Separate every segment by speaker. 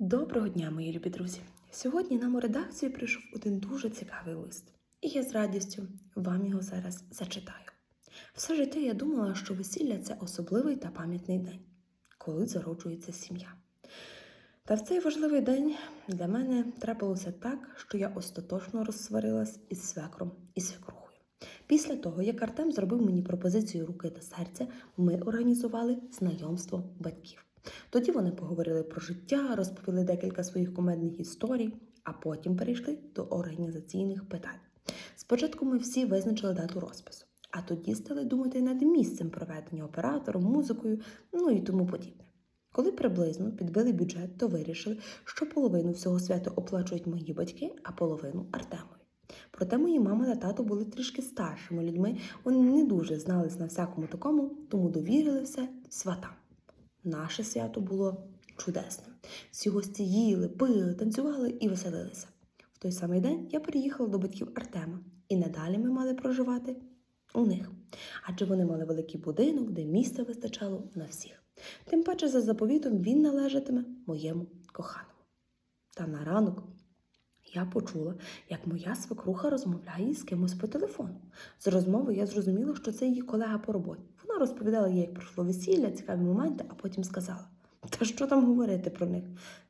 Speaker 1: Доброго дня, мої любі друзі! Сьогодні нам у редакцію прийшов один дуже цікавий лист, і я з радістю вам його зараз зачитаю. Все життя я думала, що весілля це особливий та пам'ятний день, коли зароджується сім'я. Та в цей важливий день для мене трапилося так, що я остаточно розсварилась із свекром і свекрухою. Після того, як Артем зробив мені пропозицію руки та серця, ми організували знайомство батьків. Тоді вони поговорили про життя, розповіли декілька своїх комедних історій, а потім перейшли до організаційних питань. Спочатку ми всі визначили дату розпису, а тоді стали думати над місцем проведення оператором, музикою, ну і тому подібне. Коли приблизно підбили бюджет, то вирішили, що половину всього свята оплачують мої батьки, а половину Артемові. Проте мої мама та тато були трішки старшими людьми, вони не дуже знались на всякому такому, тому довірили все сватам. Наше свято було чудесним. Всі гості їли, пили, танцювали і веселилися. В той самий день я приїхала до батьків Артема, і надалі ми мали проживати у них. Адже вони мали великий будинок, де місця вистачало на всіх. Тим паче, за заповітом він належатиме моєму коханому. Та на ранок я почула, як моя свекруха розмовляє з кимось по телефону. З розмови я зрозуміла, що це її колега по роботі. Розповідала їй, як пройшло весілля, цікаві моменти, а потім сказала: Та що там говорити про них?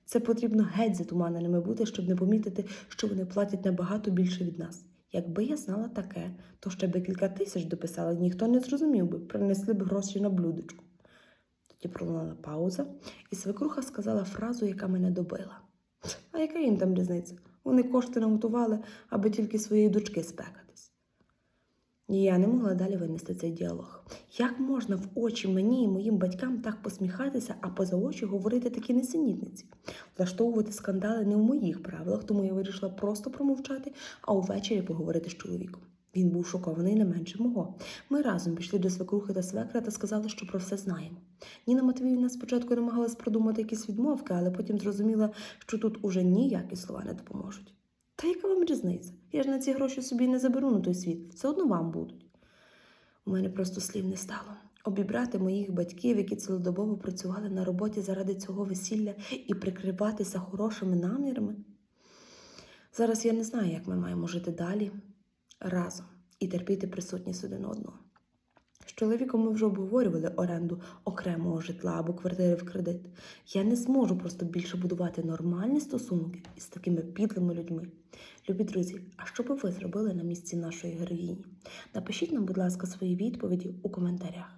Speaker 1: Це потрібно геть затуманеними бути, щоб не помітити, що вони платять набагато більше від нас. Якби я знала таке, то ще би кілька тисяч дописала, ніхто не зрозумів би, принесли б гроші на блюдечку. Тоді пролунала пауза, і свекруха сказала фразу, яка мене добила. А яка їм там різниця? Вони кошти наготували, аби тільки своєї дочки спекатись. Я не могла далі винести цей діалог. Як можна в очі мені і моїм батькам так посміхатися, а поза очі говорити такі несенітниці? Влаштовувати скандали не в моїх правилах, тому я вирішила просто промовчати, а увечері поговорити з чоловіком. Він був шокований не менше мого. Ми разом пішли до свекрухи та свекра та сказали, що про все знаємо. Ніна Матвіївна спочатку намагалась продумати якісь відмовки, але потім зрозуміла, що тут уже ніякі слова не допоможуть. Та яка вам різниця? Я ж на ці гроші собі не заберу на той світ, все одно вам будуть. У мене просто слів не стало. Обібрати моїх батьків, які цілодобово працювали на роботі заради цього весілля, і прикриватися хорошими намірами. Зараз я не знаю, як ми маємо жити далі разом і терпіти присутність один одного. З чоловіком ми вже обговорювали оренду окремого житла або квартири в кредит. Я не зможу просто більше будувати нормальні стосунки із такими підлими людьми. Любі друзі, а що би ви зробили на місці нашої героїні? Напишіть нам, будь ласка, свої відповіді у коментарях.